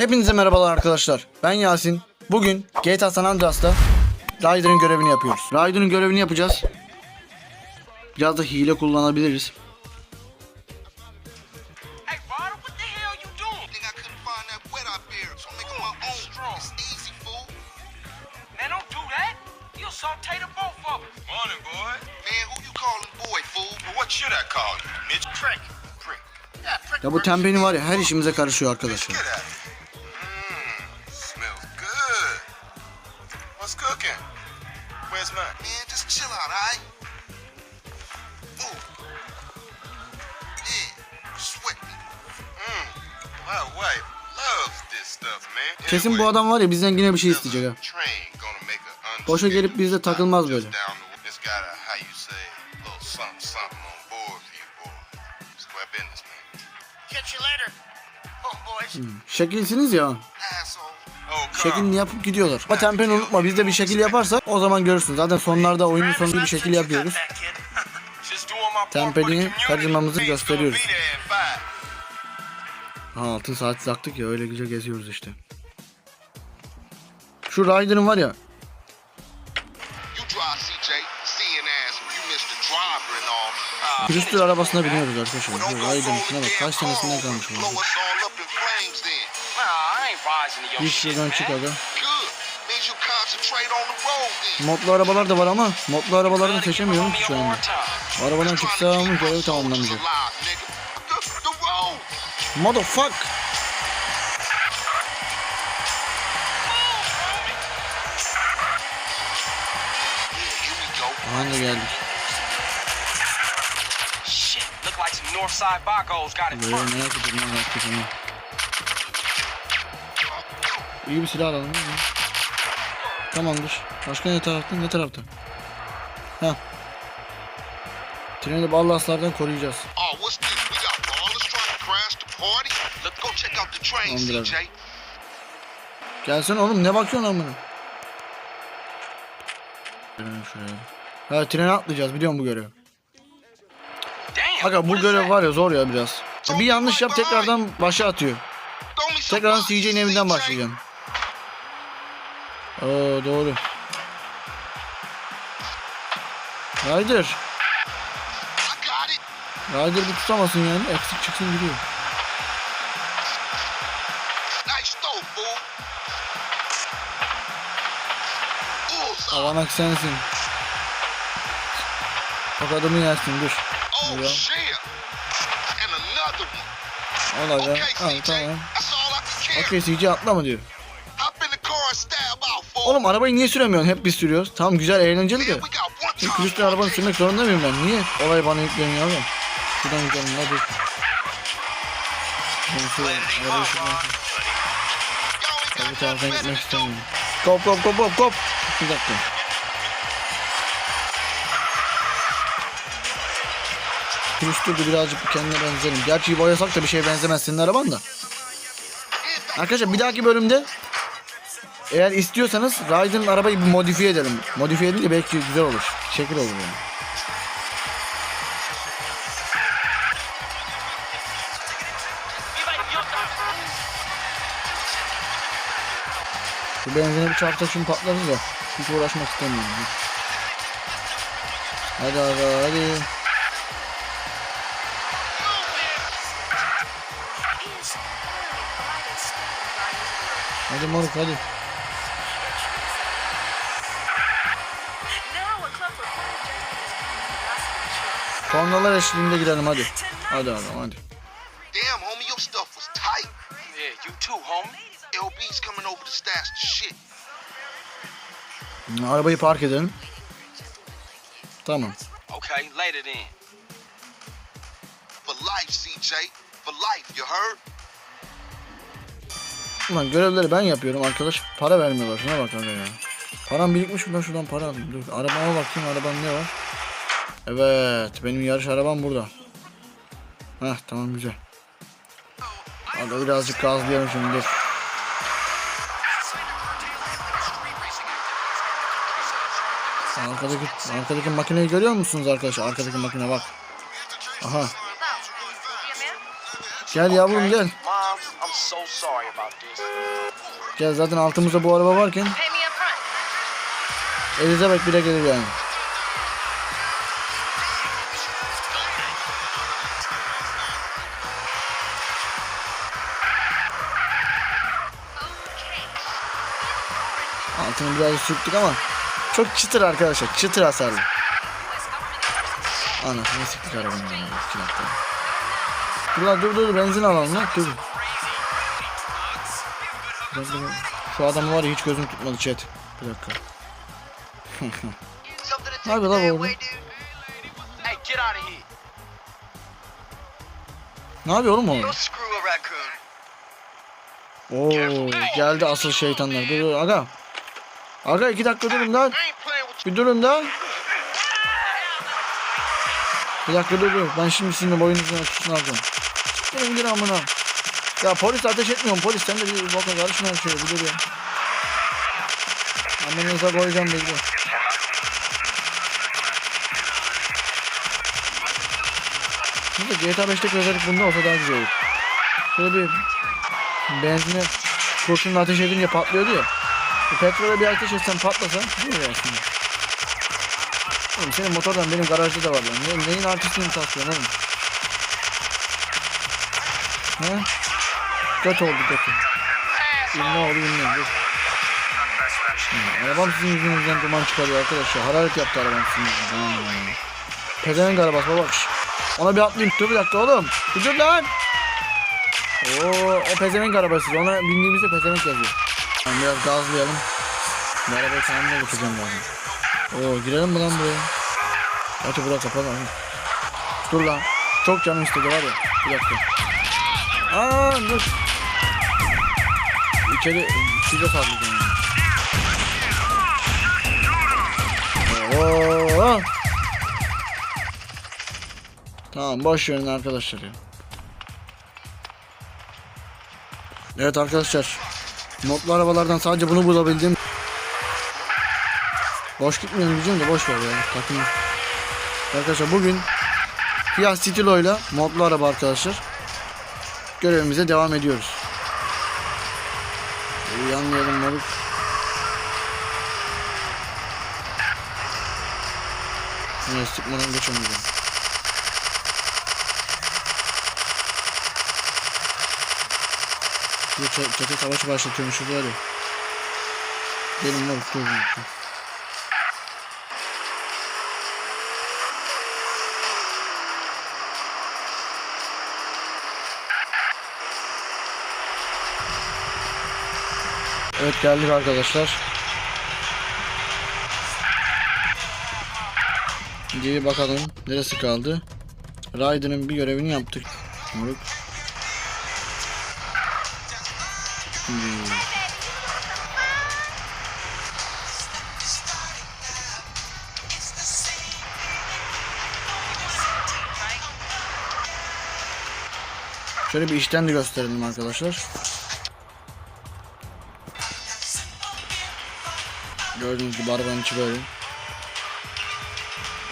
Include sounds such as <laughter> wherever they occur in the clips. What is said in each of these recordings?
Hepinize merhabalar arkadaşlar. Ben Yasin. Bugün GTA San Andreas'ta Ryder'ın görevini yapıyoruz. Ryder'ın görevini yapacağız. Biraz da hile kullanabiliriz. Hey, Ryder, what the hell you doing? Think I Kesin bu adam var ya bizden yine bir şey isteyecek ha. Boşa gelip bizde takılmaz böyle. Boys. Şekilsiniz ya. Şekilini yapıp gidiyorlar. Ama tempeni unutma biz de bir şekil yaparsak o zaman görürsün. Zaten sonlarda oyunun sonunda bir şekil yapıyoruz. Tempeni kaçırmamızı gösteriyoruz. Ha altın saat taktık ya öyle güzel geziyoruz işte. Şu Ryder'ın var ya all. Uh, Bristol arabasına biniyoruz arkadaşlar. Şu Ryder'ın the bak kaç tanesinden kalmış bu. Bir şuradan çık aga. Modlu arabalar da var ama modlu arabalarını Gotta give seçemiyorum ki şu anda. Arabadan çıksam keep my görev Bacos got it Böyle merak ediyorum merak ediyorum. İyi bir silah alalım mi? Tamamdır. Başka ne tarafta? Ne tarafta? Ha. Treni ballaslardan koruyacağız. Oh, abi. Gelsene oğlum ne bakıyorsun amına? Gelelim şuraya. Ha trene atlayacağız biliyorum bu görevi. Aga bu görev var ya zor ya biraz. Bir yanlış yap tekrardan başa atıyor. Tekrardan CJ'nin evinden başlayacağım. Oo doğru. Ryder. Ryder bir tutamasın yani. Eksik çıksın gidiyor. Avanak sensin. Tokadımı yersin dur. Ya. another one. Olacak. Okay, Tamam. Okey CJ atlama diyor. Oğlum arabayı niye süremiyorsun? Hep biz sürüyoruz. Tamam güzel eğlenceli de. Külüstür arabanı sürmek zorunda mıyım ben? Niye? Olay bana yükleniyor yavrum. Şuradan gidelim hadi. Şu arabayı taraftan gitmek istemiyorum. Kop kop kop kop kop. Bir dakika. Külüstürdü birazcık bir kendine benzerim. Gerçi boyasak da bir şeye benzemez senin araban da. Arkadaşlar bir dahaki bölümde eğer istiyorsanız Ryder'ın arabayı bir modifiye edelim. Modifiye edince belki güzel olur. Şekil olur yani. Bu benzine bir çarpsak şimdi patlarız ya. Hiç uğraşmak istemiyorum. Hadi hadi hadi. Hadi moruk hadi. Kornalar eşliğinde gidelim hadi. Hadi adam hadi. Damn, homie, your stuff was tight. Yeah, you too, homie. LB's coming over to stash the shit. Arabayı park edelim. Tamam. Okay, later then. For life, CJ. For life, you heard? Ulan görevleri ben yapıyorum arkadaş. Para vermiyorlar. Şuna bak aga ya. Param birikmiş mi ben şuradan para alayım. Dur arabama bakayım arabam ne var. Evet benim yarış arabam burada. Heh tamam güzel. Hadi birazcık gazlayalım şimdi. Arkadaki, arkadaki makineyi görüyor musunuz arkadaşlar? Arkadaki makine bak. Aha. Gel yavrum gel. Mom, I'm so sorry about this. Gel zaten altımızda bu araba varken Pay me up front. Elizabeth bile gelir yani. Altını biraz sürttük ama çok çıtır arkadaşlar. Çıtır hasarlı. Anasını siktik arabanın lan dur dur benzin alalım lan. Dur. Biraz Şu adamı var ya hiç gözüm tutmadı chat. Bir dakika. <laughs> Ne yapıyor lan bu oğlum? Ne yapıyor oğlum o? Go screw a raccoon. Oo geldi asıl şeytanlar. Dur dur aga. Aga iki dakika durun lan. Bir durun lan. Bir dakika dur dur. Ben şimdi sizin boyunuzun açısını alacağım. Gelin gir amına. Ya polis ateş etmiyorum. Polis sen de bir bakın karışma her şeye. Bir dur ya. Amınıza koyacağım bekle. Burada GTA 5'teki özellik bunda olsa daha güzel olur. Şöyle bir benzine kurşunla ateş edince patlıyordu ya. Bu petrole bir ateş etsen patlasa değil mi aslında? Oğlum senin motordan benim garajda da var lan. Ne, neyin artistliğini taslıyorsun oğlum? He? Göt oldu götü. Ne oldu. Dur. Hı, Arabam sizin yüzünüzden duman çıkarıyor arkadaşlar. Hararet yaptı arabam sizin yüzünüzden. Hmm. Pezevenk arabası. Şş. Ona bir atlayayım. Dur bir dakika oğlum. Bir dur lan. Oo, o pezevenk arabası. Ona bindiğimizde pezevenk yazıyor. Tamam biraz gazlayalım. Bu arabayı tamamına götüreceğim ben. Oo girelim mi lan buraya? Gerçi burası kapalı. Dur lan. Çok canım istedi var ya. Bir dakika. Aa dur. İçeri size sallayacağım. Oo. Tamam boş verin arkadaşlar ya. Evet arkadaşlar. Modlu arabalardan sadece bunu bulabildim. Boş gitmiyorum diyeceğim de boş ver ya. Takım. Arkadaşlar bugün Fiat Stilo ile modlu araba arkadaşlar. Görevimize devam ediyoruz. Uyanmayalım moruk. Yine sıkmadan geçemeyeceğim. Bu çatı savaşı başlatıyormuşuz var ya. Gelin moruk dur. dur, Evet geldik arkadaşlar. Geri bakalım neresi kaldı. Ryder'ın bir görevini yaptık. Moruk. Şöyle bir işten de gösterelim arkadaşlar. Gördüğünüz gibi arabanın içi böyle.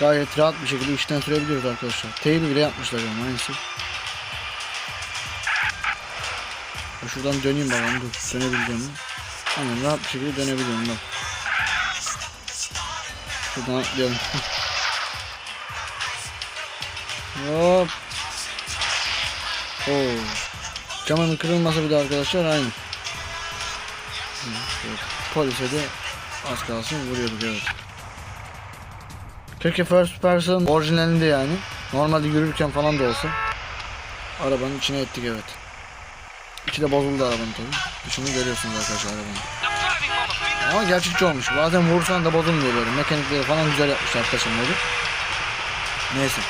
Gayet rahat bir şekilde işten sürebiliyoruz arkadaşlar. Teybi bile yapmışlar yani aynısı. Şuradan döneyim bakalım dur dönebileceğim mi? Aynen rahat bir şekilde dönebiliyorum bak. Şuradan atlayalım. <laughs> Hop. Oo. Camın kırılması bir de arkadaşlar aynı. Polise de az kalsın vuruyorduk evet. Keşke first person orijinalinde yani. Normalde yürürken falan da olsa. Arabanın içine ettik evet. İçi de bozuldu arabanın tabi. Dışını görüyorsunuz arkadaşlar arabanın. Ama gerçekçi olmuş. Bazen vursan da bozulmuyor böyle. Mekanikleri falan güzel yapmışlar taşınları. Neyse.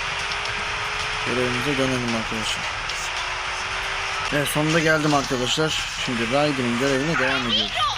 Görevimize dönelim arkadaşlar. Evet sonunda geldim arkadaşlar. Şimdi Ryder'ın görevine devam ediyoruz.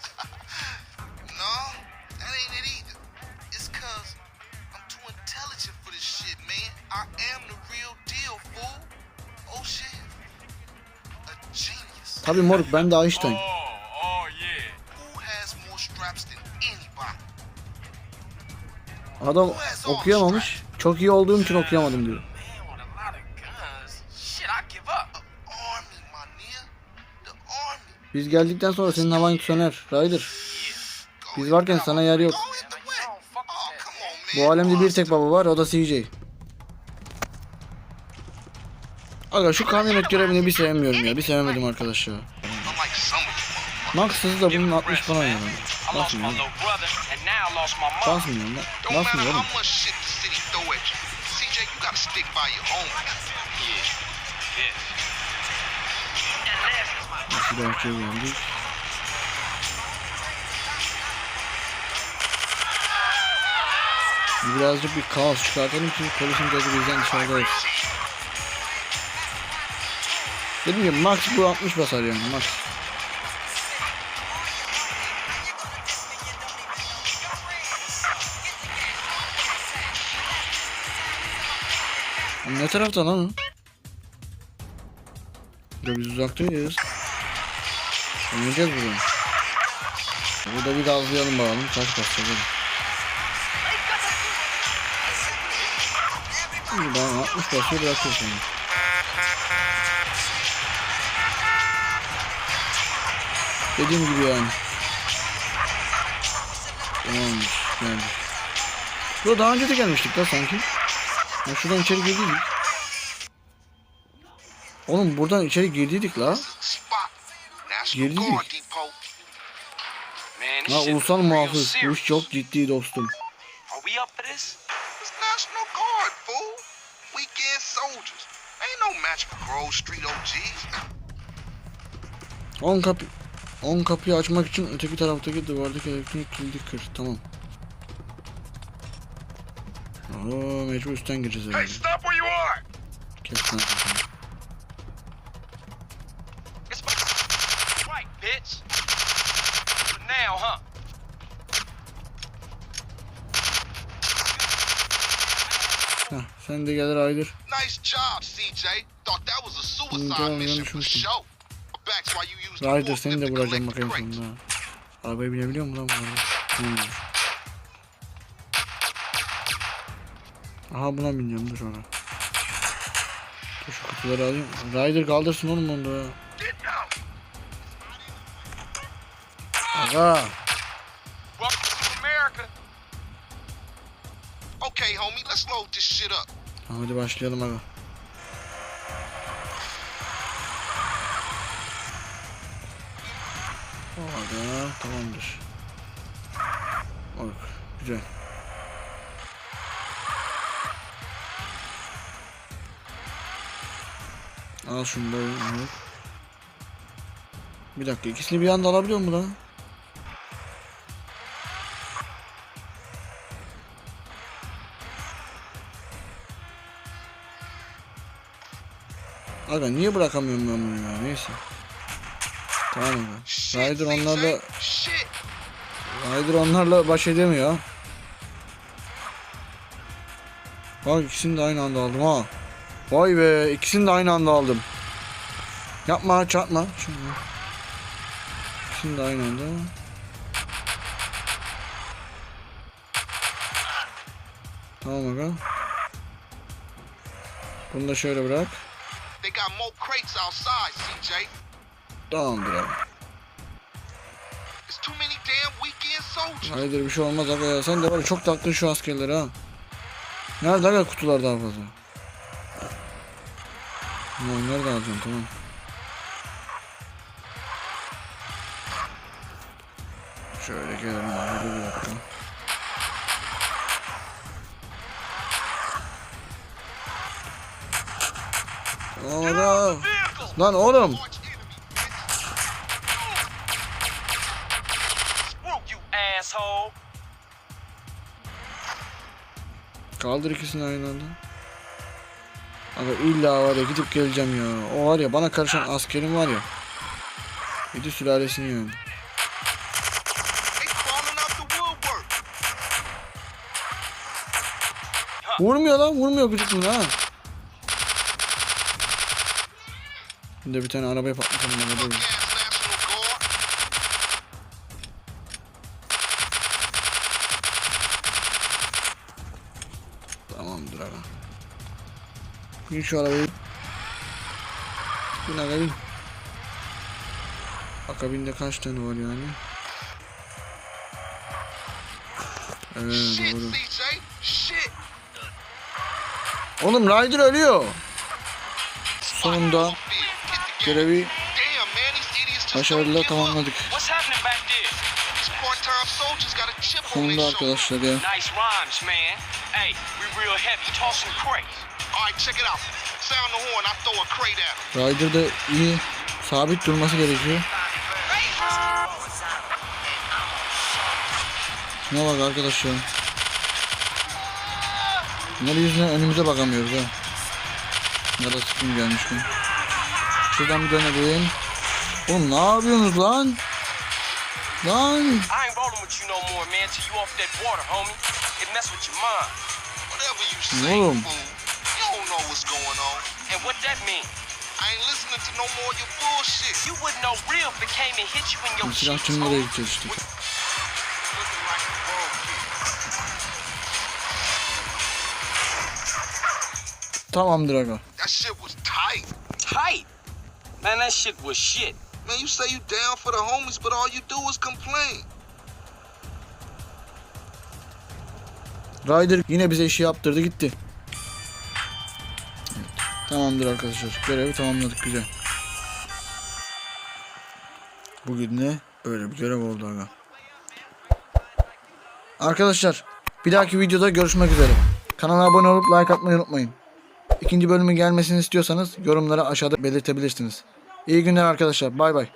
Tabii moruk ben de Einstein. oh, oh? Adam okuyamamış. Çok iyi olduğum için okuyamadım diyor. Biz geldikten sonra senin havan söner. Ryder. Biz varken sana yer yok. Oh. Bu alemde bir tek baba var o da CJ. Aga şu kamyonet görevini bir sevmiyorum ya. Bir sevemedim arkadaş ya. Max hızı da bunun 60 falan ya. I lost my Basmıyor. little brother and now lost my mom. Basmıyor lan. Don't matter Basmıyor oğlum. how much shit the city throw at you. CJ, you gotta stick by your own. Yeah. Yeah. Şu bahçeye geldik. Birazcık bir kaos çıkartalım ki polisin gözü bizden dışarıda olsun. Dediğim gibi max bu 60 basar yani max. Ne tarafta lan? Burada biz uzaktayız. Oynayacağız buradan. Burada bir gazlayalım bakalım. Kaç basacağız hadi. Şimdi bana 60 basıyor bırakıyor seni. Dediğim gibi yani. Tamamdır. Geldik. Yo daha önce de gelmiştik la sanki. Ya şuradan içeri girdiydik. Oğlum buradan içeri girdiydik la. This Ha ulusal muhafız. Bu iş çok ciddi dostum. 10 kapı 10 kapıyı açmak için öteki taraftaki duvardaki elektronik kilidi kır. Tamam. Oo, mecbur üstten gireceğiz herhalde. stop where you are. Kes sesini. It's right, bitch. For now, huh? Heh, sen de gelir aydır. Nice job, CJ. Thought that was a suicide mission for yanlışmıştım. Ryder seni de vuracağım bakayım sonunda. Arabaya binebiliyor mu lan bu araba? Hmm. Aha buna bineceğim dur ona. Dur şu kutuları alayım. Ryder kaldırsın oğlum onu da. Aga. Okay, homie, let's load this shit up. Hadi başlayalım aga. Orada tamamdır. Bak güzel. Al şunu da. Bir dakika ikisini bir anda alabiliyor mu lan? Aga niye bırakamıyorum ben bunu ya neyse. Tamam Ryder onlarla. Ryder onlarla baş edemiyor. Bak ikisini de aynı anda aldım ha. Vay be ikisini de aynı anda aldım. Yapma çarpma. Şunu. İkisini de aynı anda. Tamam aga. Bunu da şöyle bırak. They got more crates outside, CJ. Tamamdır abi. It's too many damn weekend soldiers. Hayır bir şey olmaz aga ya. Sen de var ya çok taktın şu askerleri ha. Nerede aga kutular daha fazla? Tamam nerede alacağım tamam. Şöyle gelelim abi bir dakika. Vehicles. Lan oğlum. Kaldır ikisini aynı anda. Aga illa var ya gidip geleceğim ya. O var ya bana karışan askerim var ya. Yedi sülalesini yani. Vurmuyor lan vurmuyor gıcık bunu ha. Şimdi bir tane arabayı patlatalım. bana Bin şu arabayı. Bin aga bin. Akabinde kaç tane var yani? Evet doğru. Oğlum Ryder ölüyor. Sonunda görevi başarıyla tamamladık. Sonunda arkadaşlar ya. Ryder da iyi sabit durması gerekiyor. Şuna bak arkadaşlar. Bunları yüzünden önümüze bakamıyoruz ha. Ya da sıkım gelmişken. Şuradan bir dönelim. Oğlum ne yapıyorsunuz lan? Lan! Oğlum. What's going on. And what that mean? I ain't listening to no more of your bullshit. You wouldn't know real if it came and hit you in your Silah cheeks, world kid. Tamamdır aga. That shit was tight. Tight. Man, that shit was shit. Man, you say you down for the homies, but all you do is complain. Ryder yine bize işi yaptırdı gitti. Tamamdır arkadaşlar. Görevi tamamladık güzel. Bugün de böyle bir görev oldu aga. Arkadaşlar bir dahaki videoda görüşmek üzere. Kanala abone olup like atmayı unutmayın. İkinci bölümün gelmesini istiyorsanız yorumlara aşağıda belirtebilirsiniz. İyi günler arkadaşlar. Bay bay.